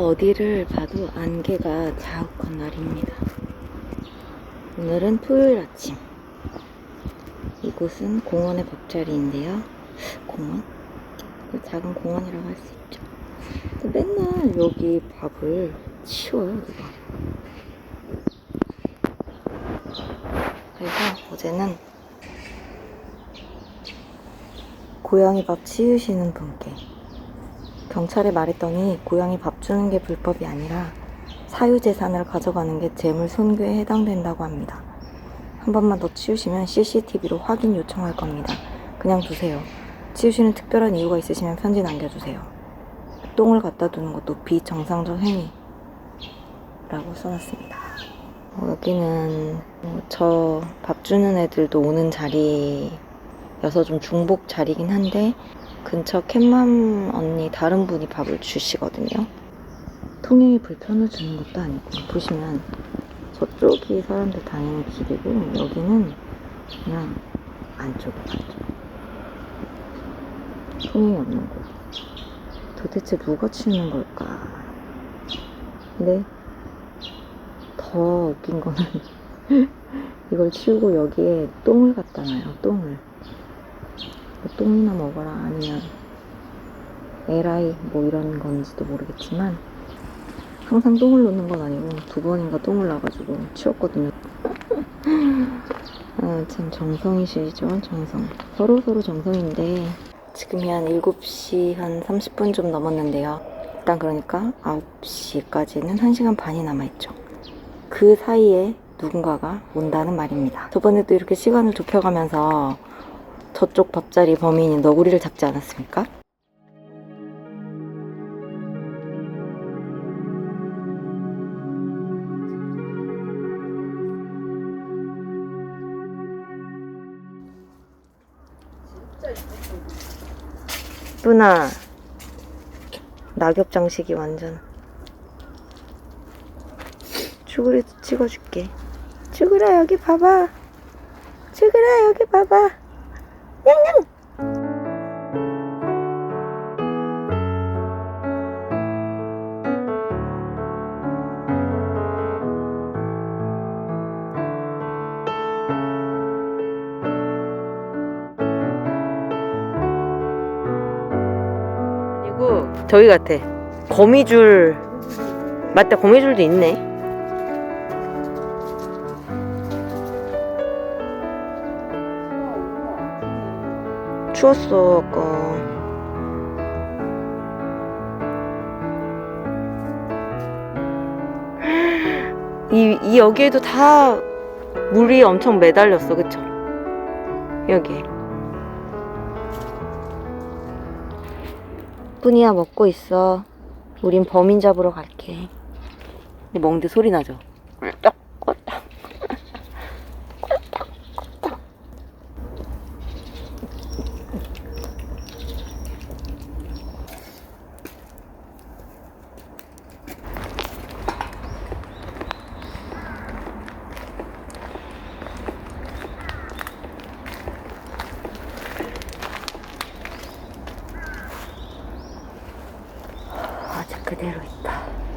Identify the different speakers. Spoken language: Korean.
Speaker 1: 어디를 봐도 안개가 자욱한 날입니다. 오늘은 토요일 아침. 이곳은 공원의 밥자리인데요. 공원? 그 작은 공원이라고 할 수 있죠. 맨날 여기 밥을 치워요, 누가. 그래서 어제는 고양이 밥 치우시는 분께 경찰에 말했더니 고양이 밥 주는 게 불법이 아니라 사유재산을 가져가는 게 재물 손괴에 해당된다고 합니다. 한 번만 더 치우시면 CCTV로 확인 요청할 겁니다. 그냥 두세요. 치우시는 특별한 이유가 있으시면 편지 남겨주세요. 똥을 갖다 두는 것도 비정상적 행위 라고 써놨습니다. 어, 여기는 저밥 주는 애들도 오는 자리여서 좀 중복 자리긴 한데 근처 캣맘 언니 다른 분이 밥을 주시거든요. 통행이 불편을 주는 것도 아니고 보시면 저쪽이 사람들 다니는 길이고 여기는 그냥 안쪽에 안쪽. 통행이 없는 곳. 도대체 누가 치우는 걸까? 근데 더 웃긴 거는 이걸 치우고 여기에 똥을 갖다 놔요. 똥을. 뭐 똥이나 먹어라 아니면 에라이 뭐 이런 건지도 모르겠지만 항상 똥을 놓는 건 아니고 두 번인가 똥을 놔가지고 치웠거든요. 아, 참 정성이시죠 정성. 서로 서로 정성인데 지금이 한 7시 한 30분 좀 넘었는데요. 일단 그러니까 9시까지는 1시간 반이 남아있죠. 그 사이에 누군가가 온다는 말입니다. 저번에도 이렇게 시간을 좁혀가면서 저쪽 밥자리 범인인 너구리를 잡지 않았습니까? 누나 낙엽 장식이 완전. 쭈그리도 찍어줄게. 쭈그라 여기 봐봐. 쭈그라 여기 봐봐 그리고 저기 같아. 거미줄 맞다 거미줄도 있네 추웠어 아까. 이, 이 여기에도 다 물이 엄청 매달렸어 그쵸? 여기 뿐이야 먹고 있어. 우린 범인 잡으러 갈게. 근데 먹는데 소리 나죠 그대로 있다.